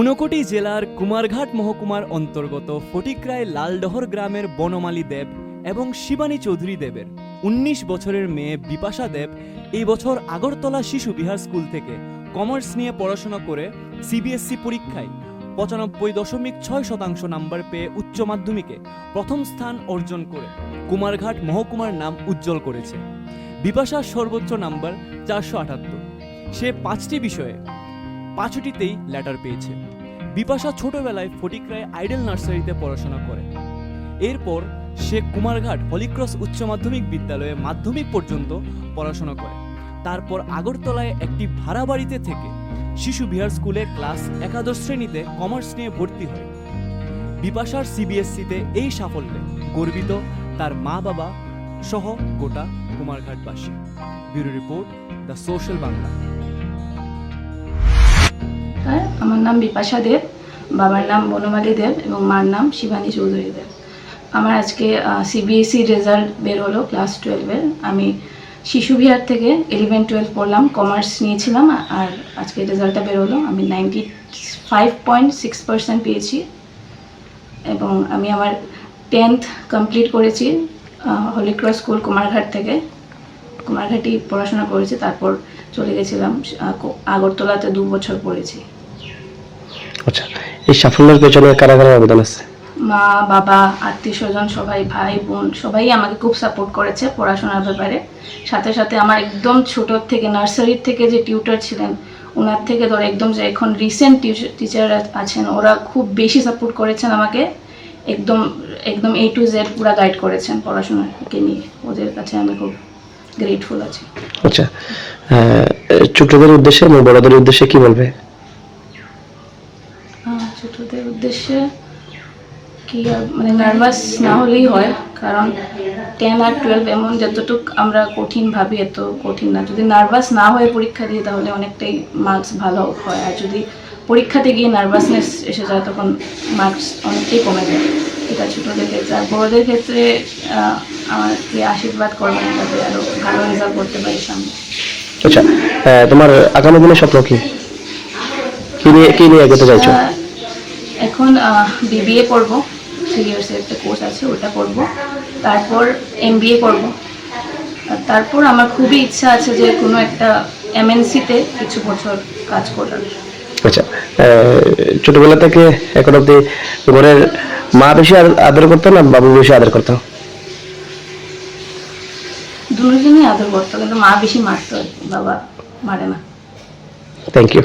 ঊনকোটি জেলার কুমারঘাট মহকুমার অন্তর্গত ফটিকরায় লালডহর গ্রামের বনমালী দেব এবং শিবানী চৌধুরী দেবের উনিশ বছরের মেয়ে বিপাশা দেব এই বছর আগরতলা শিশু বিহার স্কুল থেকে কমার্স নিয়ে পড়াশোনা করে সিবিএসসি পরীক্ষায় পঁচানব্বই দশমিক ছয় শতাংশ নাম্বার পেয়ে উচ্চ মাধ্যমিকে প্রথম স্থান অর্জন করে কুমারঘাট মহকুমার নাম উজ্জ্বল করেছে। বিপাশার সর্বোচ্চ নাম্বার চারশো আটাত্তর। সে পাঁচটি বিষয়ে পাঁচটিতেই লেটার পেয়েছে। বিপাশা ছোটবেলায় ফটিকরায় আইডেল নার্সারিতে পড়াশোনা করে। এরপর সে কুমারঘাট হলিক্রস উচ্চ মাধ্যমিক বিদ্যালয়ে মাধ্যমিক পর্যন্ত পড়াশোনা করে। তারপর আগরতলায় একটি ভাড়া বাড়িতে থেকে শিশু বিহার স্কুলে ক্লাস একাদশ শ্রেণীতে কমার্স নিয়ে ভর্তি হয়। বিপাশার সিবিএসসিতে এই সাফল্যে গর্বিত তার মা বাবা সহ গোটা কুমারঘাটবাসী। Bureau report the social Bangla. নমস্কার আমার নাম বিপাশা দেব, বাবার নাম বনমালী দেব এবং মার নাম শিবানী চৌধুরী দেব। আমার আজকে সিবিএসই রেজাল্ট বের হলো ক্লাস টুয়েলভের আমি শিশু বিহার থেকে ইলেভেন টুয়েলভ পড়লাম কমার্স নিয়েছিলাম আর আজকে রেজাল্টটা বের হলো। আমি ninety five point six percent পেয়েছি এবং আমি আমার টেন্থ কমপ্লিট করেছি হলিক্রস স্কুল কুমারঘাট থেকে। কুমারঘাটেই পড়াশোনা করেছি, তারপর চলে গেছিলাম আগরতলাতে দু বছর পড়েছি। আচ্ছা এই সাফল্যের পেছনে কারা কারা অবদান আছে? মা বাবা আত্মীয় স্বজন সবাই ভাই বোন সবাই আমাকে খুব সাপোর্ট করেছে পড়াশোনার ব্যাপারে। সাথে সাথে আমার একদম ছোট থেকে নার্সারির থেকে যে টিউটার ছিলেন ওনার থেকে ধর একদম যে এখন রিসেন্ট টিচার আছেন ওরা খুব বেশি সাপোর্ট করেছেন আমাকে। একদম একদম এ টু জেড পুরো গাইড করেছেন পড়াশোনাকে নিয়ে। ওদের কাছে আমি খুব গ্রেটফুল আছি। আচ্ছা ছোটদের উদ্দেশ্যে এবং বড়দের উদ্দেশ্যে কি বলবে আহ, ছোটদের উদ্দেশ্যে কি মানে নার্ভাস না হলেই হয় কারণ টেন আর টুয়েলভ এমন যতটুক আমরা কঠিন ভাবি এত কঠিন না। যদি নার্ভাস না হয়ে পরীক্ষা দিই তাহলে অনেকটাই মার্কস ভালো হয়। আর যদি পরীক্ষাতে গিয়ে নার্ভাসনেস এসে যায় তখন মার্কস অনেকটাই কমে যায়। এটা ছোটোদের ক্ষেত্রে। আর বড়োদের ক্ষেত্রে আমাকে আশীর্বাদ করবেন যাতে আরও ভালো রেজাল্ট করতে পারি সামনে। আচ্ছা তোমার আগামী দিনের স্বপ্ন কি? নিয়ে কি নিয়ে এগোতে চাইছো? এখন বিবিএ করব থ্রি ইয়ার্সের একটা কোর্স আছে ওটা করব তারপর এমবিএ করব। তারপর আমার খুবই ইচ্ছা আছে যে কোনো একটা এমএনসিতে কিছু বছর কাজ করার। আচ্ছা ছোটবেলা থেকে এখন অব্দি ঘরের মা বেশি আদর করতো না বাবু বেশি আদর করতো? দুজনেই আদর করতো কিন্তু মা বেশি মারতো বাবা মারে না। Thank you